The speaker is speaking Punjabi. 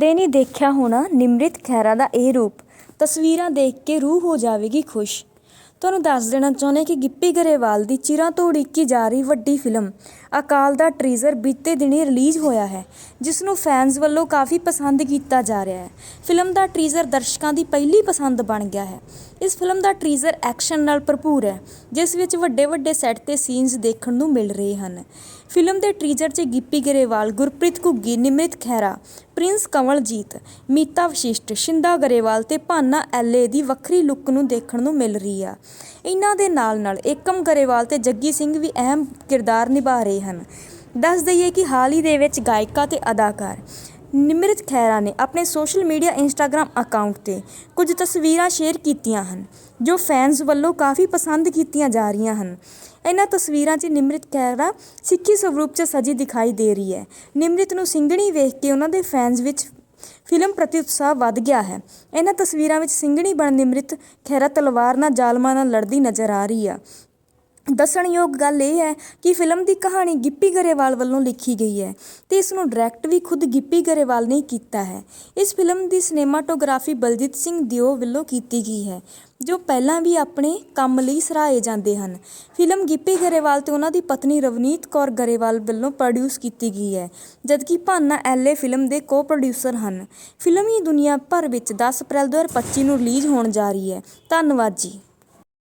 ਦੇ ਨਹੀਂ ਦੇਖਿਆ ਹੋਣਾ, ਨਿਮਰਤ ਖਹਿਰਾ ਦਾ ਇਹ ਰੂਪ। ਤਸਵੀਰਾਂ ਦੇਖ ਕੇ ਰੂਹ ਹੋ ਜਾਵੇਗੀ ਖੁਸ਼। ਤੁਹਾਨੂੰ ਦੱਸ ਦੇਣਾ ਚਾਹੁੰਦੇ ਕਿ ਗਿੱਪੀ ਗਰੇਵਾਲ ਦੀ ਚਿਰਾਂ ਤੋਂ ਉਡੀਕੀ ਜਾ ਰਹੀ ਵੱਡੀ ਫਿਲਮ, ਅਕਾਲ ਦਾ ਟ੍ਰੀਜ਼ਰ ਬੀਤੇ ਦਿਨੀ ਰਿਲੀਜ਼ ਹੋਇਆ ਹੈ, ਜਿਸ ਨੂੰ ਫੈਨਸ ਵੱਲੋਂ ਕਾਫੀ ਪਸੰਦ ਕੀਤਾ ਜਾ ਰਿਹਾ ਹੈ। ਫਿਲਮ ਦਾ ਟ੍ਰੀਜ਼ਰ ਦਰਸ਼ਕਾਂ ਦੀ ਪਹਿਲੀ ਪਸੰਦ ਬਣ ਗਿਆ ਹੈ। ਇਸ ਫਿਲਮ ਦਾ ਟ੍ਰੀਜ਼ਰ ਐਕਸ਼ਨ ਨਾਲ ਭਰਪੂਰ ਹੈ, ਜਿਸ ਵਿੱਚ ਵੱਡੇ ਵੱਡੇ ਸੈੱਟ ਤੇ ਸੀਨਸ ਦੇਖਣ ਨੂੰ ਮਿਲ ਰਹੇ ਹਨ। ਫਿਲਮ ਦੇ ਟ੍ਰੀਜ਼ਰ 'ਚ ਗਿੱਪੀ ਗਰੇਵਾਲ, ਗੁਰਪ੍ਰੀਤ ਘੁੱਗੀ, ਨਿਮਰਤ ਖਹਿਰਾ, ਪ੍ਰਿੰਸ ਕੰਵਲਜੀਤ ਮੀਤਾ ਵਸ਼ਿਸ਼ਟ, ਸ਼ਿੰਦਾ ਗਰੇਵਾਲ ਤੇ ਭਾਨਾ ਐਲਏ ਦੀ ਵੱਖਰੀ ਲੁੱਕ ਨੂੰ ਦੇਖਣ ਨੂੰ ਮਿਲ ਰਹੀ ਆ। ਇਹਨਾਂ ਦੇ ਨਾਲ ਨਾਲ ਏਕਮ ਗਰੇਵਾਲ ਤੇ ਜੱਗੀ ਸਿੰਘ ਵੀ ਅਹਿਮ ਕਿਰਦਾਰ ਨਿਭਾ ਰਹੇ ਹਨ। ਦੱਸ ਦਈਏ ਕਿ ਹਾਲ ਹੀ ਦੇ ਵਿੱਚ ਗਾਇਕਾ ਤੇ ਅਦਾਕਾਰ ਨਿਮਰਤ ਖਹਿਰਾ ਨੇ ਆਪਣੇ ਸੋਸ਼ਲ ਮੀਡੀਆ ਇੰਸਟਾਗ੍ਰਾਮ ਅਕਾਊਂਟ ਤੇ ਕੁਝ ਤਸਵੀਰਾਂ ਸ਼ੇਅਰ ਕੀਤੀਆਂ ਹਨ, ਜੋ ਫੈਨਸ ਵੱਲੋਂ ਕਾਫੀ ਪਸੰਦ ਕੀਤੀਆਂ ਜਾ ਰਹੀਆਂ ਹਨ। ਇਹਨਾਂ ਤਸਵੀਰਾਂ 'ਚ ਨਿਮਰਤ ਖਹਿਰਾ ਸਿੱਖੀ ਸਰੂਪ 'ਚ ਸਜੀ ਦਿਖਾਈ ਦੇ ਰਹੀ ਹੈ। ਨਿਮਰਤ ਨੂੰ ਸਿੰਘਣੀ ਵੇਖ ਕੇ ਉਹਨਾਂ ਦੇ ਫੈਨਸ ਵਿੱਚ ਫਿਲਮ ਪ੍ਰਤੀ ਉਤਸ਼ਾਹ ਵੱਧ ਗਿਆ ਹੈ। ਇਹਨਾਂ ਤਸਵੀਰਾਂ ਵਿੱਚ ਸਿੰਘਣੀ ਬਣ ਨਿਮਰਤ ਖਹਿਰਾ ਤਲਵਾਰ ਨਾਲ ਜ਼ਾਲਮਾਂ ਨਾਲ ਲੜਦੀ ਨਜ਼ਰ ਆ ਰਹੀ ਆ। ਦੱਸਣਯੋਗ ਗੱਲ ਇਹ ਹੈ ਕਿ ਫਿਲਮ ਦੀ ਕਹਾਣੀ ਗਿੱਪੀ ਗਰੇਵਾਲ ਵੱਲੋਂ ਲਿਖੀ ਗਈ ਹੈ ਤੇ ਇਸ ਨੂੰ ਡਾਇਰੈਕਟ ਵੀ ਖੁਦ ਗਿੱਪੀ ਗਰੇਵਾਲ ਨੇ ਕੀਤਾ ਹੈ। ਇਸ ਫਿਲਮ ਦੀ ਸਿਨੇਮਾਟੋਗ੍ਰਾਫੀ ਬਲਜੀਤ ਸਿੰਘ ਦਿਓ ਵੱਲੋਂ ਕੀਤੀ ਗਈ ਹੈ, ਜੋ ਪਹਿਲਾਂ ਵੀ ਆਪਣੇ ਕੰਮ ਲਈ ਸਰਾਏ ਜਾਂਦੇ ਹਨ। ਫਿਲਮ ਗਿੱਪੀ ਗਰੇਵਾਲ ਤੇ ਉਹਨਾਂ ਦੀ ਪਤਨੀ ਰਵਨੀਤ ਕੌਰ ਗਰੇਵਾਲ ਵੱਲੋਂ ਪ੍ਰੋਡਿਊਸ ਕੀਤੀ ਗਈ ਹੈ, ਜਦਕਿ ਭਾਨਾ ਐਲਏ ਫਿਲਮ ਦੇ ਕੋ-ਪ੍ਰੋਡਿਊਸਰ ਹਨ। ਫਿਲਮ ਹੀ ਦੁਨੀਆ ਭਰ ਵਿੱਚ 10 ਅਪ੍ਰੈਲ 2025 ਨੂੰ ਰਿਲੀਜ਼ ਹੋਣ ਜਾ ਰਹੀ ਹੈ। ਧੰਨਵਾਦ ਜੀ।